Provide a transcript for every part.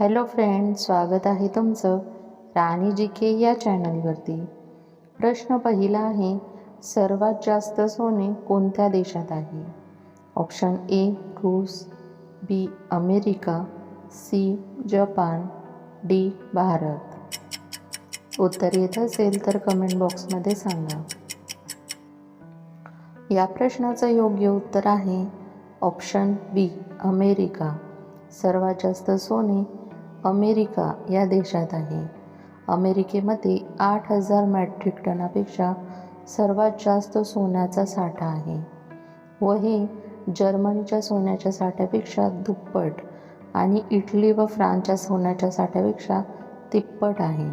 Hello friend स्वागत आहे तुमचं राणी जी के या चॅनलवरती. प्रश्न पहिला आहे सर्वात जास्त सोने कोणत्या देशात आहे? ऑप्शन ए रूस B America C Japan D Bharat. उत्तर येत असेल तर कमेंट बॉक्समध्ये सांगा. या प्रश्नाचं योग्य उत्तर आहे ऑप्शन बी अमेरिका. सर्वात जास्त सोने अमेरिका या देशात आहे. अमेरिकेमध्ये आठ हजार मॅट्रिक टनापेक्षा सर्वात जास्त सोन्याचा साठा आहे व हे जर्मनीच्या सोन्याच्या साठ्यापेक्षा दुप्पट आणि इटली व फ्रान्सच्या सोन्याच्या साठ्यापेक्षा तिप्पट आहे.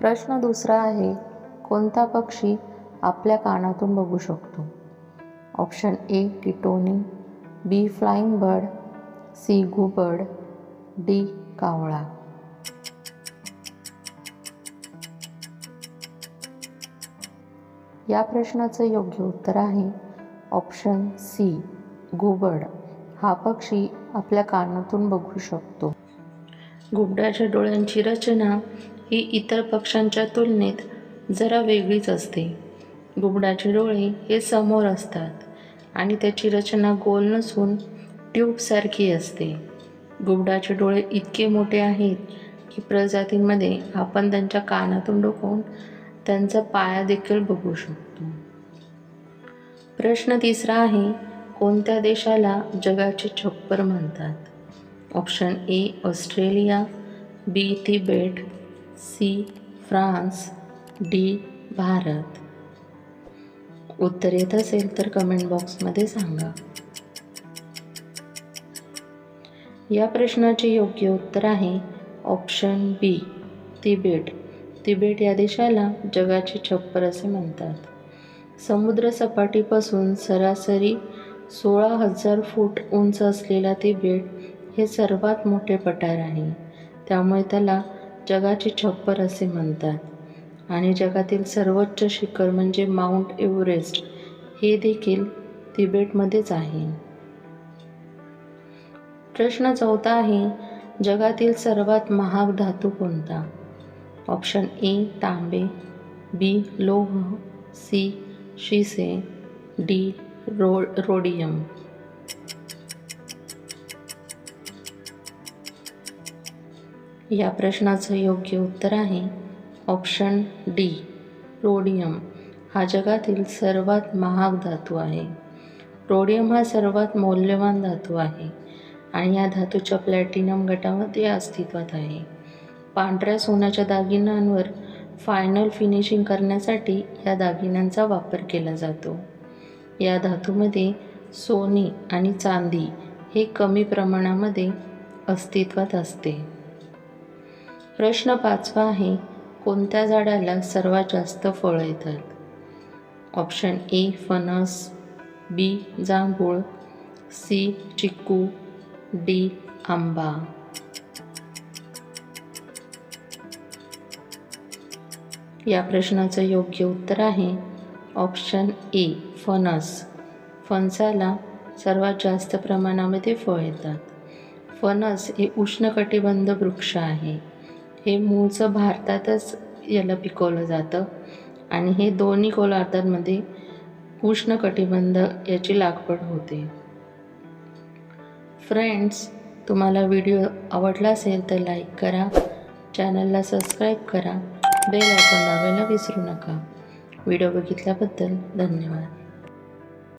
प्रश्न दुसरा आहे कोणता पक्षी आपल्या कानातून बघू शकतो? ऑप्शन ए टिटोनी बी फ्लाइंग बर्ड सी गुबर्ड डी कावळा. या प्रश्नाचं योग्य उत्तर आहे ऑप्शन सी घुबड. हा पक्षी आपल्या कानातून बघू शकतो. घुबडाच्या डोळ्यांची रचना ही इतर पक्ष्यांच्या तुलनेत जरा वेगळीच असते. घुबडाचे डोळे हे समोर असतात आणि त्याची रचना गोल नसून ट्यूबसारखी असते. घुबडाचे डोळे इतके मोठे आहेत की प्रजातींमध्ये आपण त्यांच्या कानातून डोकवून त्यांचा पाया देखील बघू शकतो. प्रश्न तिसरा आहे कोणत्या देशाला जगाचे छप्पर म्हणतात? Option A Australia B Tibet C France D Bharat. उत्तर येत असेल तर कमेंट बॉक्समध्ये सांगा. या प्रश्नाचे योग्य उत्तर आहे ऑप्शन बी तिबेट. तिबेट या देशाला जगाचे छप्पर असे म्हणतात. समुद्रसपाटीपासून सरासरी सोळा हजार फूट उंच असलेला तिबेट हे सर्वात मोठे पठार आहे. त्यामुळे त्याला जगाचे छप्पर असे म्हणतात. आणि जगातील सर्वोच्च शिखर म्हणजे माउंट एव्हरेस्ट हे देखील तिबेटमध्येच आहे. प्रश्न चौथा आहे जगातील सर्वात महाग धातू कोणता? ऑप्शन ए तांबे बी लोह सी शिसे डी रो रोडियम. या प्रश्नाचं योग्य उत्तर आहे ऑप्शन डी रोडियम. हा जगातील सर्वात महाग धातू आहे. रोडियम हा सर्वात मौल्यवान धातू आहे. आणि या धातूच्या प्लॅटिनम गटामध्ये अस्तित्वात आहे. पांढऱ्या सोन्याच्या दागिन्यांवर फायनल फिनिशिंग करण्यासाठी या दागिन्यांचा वापर केला जातो. या धातूमध्ये सोने आणि चांदी हे कमी प्रमाणामध्ये अस्तित्वात असते. प्रश्न पाचवा आहे कोणत्या झाडाला सर्वात जास्त फळं येतात? ऑप्शन ए फणस बी जांभूळ सी चिक्कू डी आंबा. या प्रश्नाचं योग्य उत्तर आहे ऑप्शन ए फणस. फणसाला सर्वात जास्त प्रमाणामध्ये फळ येतात. फणस हे उष्णकटिबंध वृक्ष आहे. हे मूळचं भारतातच याला पिकवलं जातं आणि हे दोन्ही गोलार्धांमध्ये उष्णकटिबंध याची लागवड होते. फ्रेंड्स तुम्हाला व्हिडिओ आवडला असेल तर लाईक करा. चॅनलला सबस्क्राईब करा. बेल आयकॉन दाबायला विसरू नका. व्हिडिओ बघितल्याबद्दल धन्यवाद.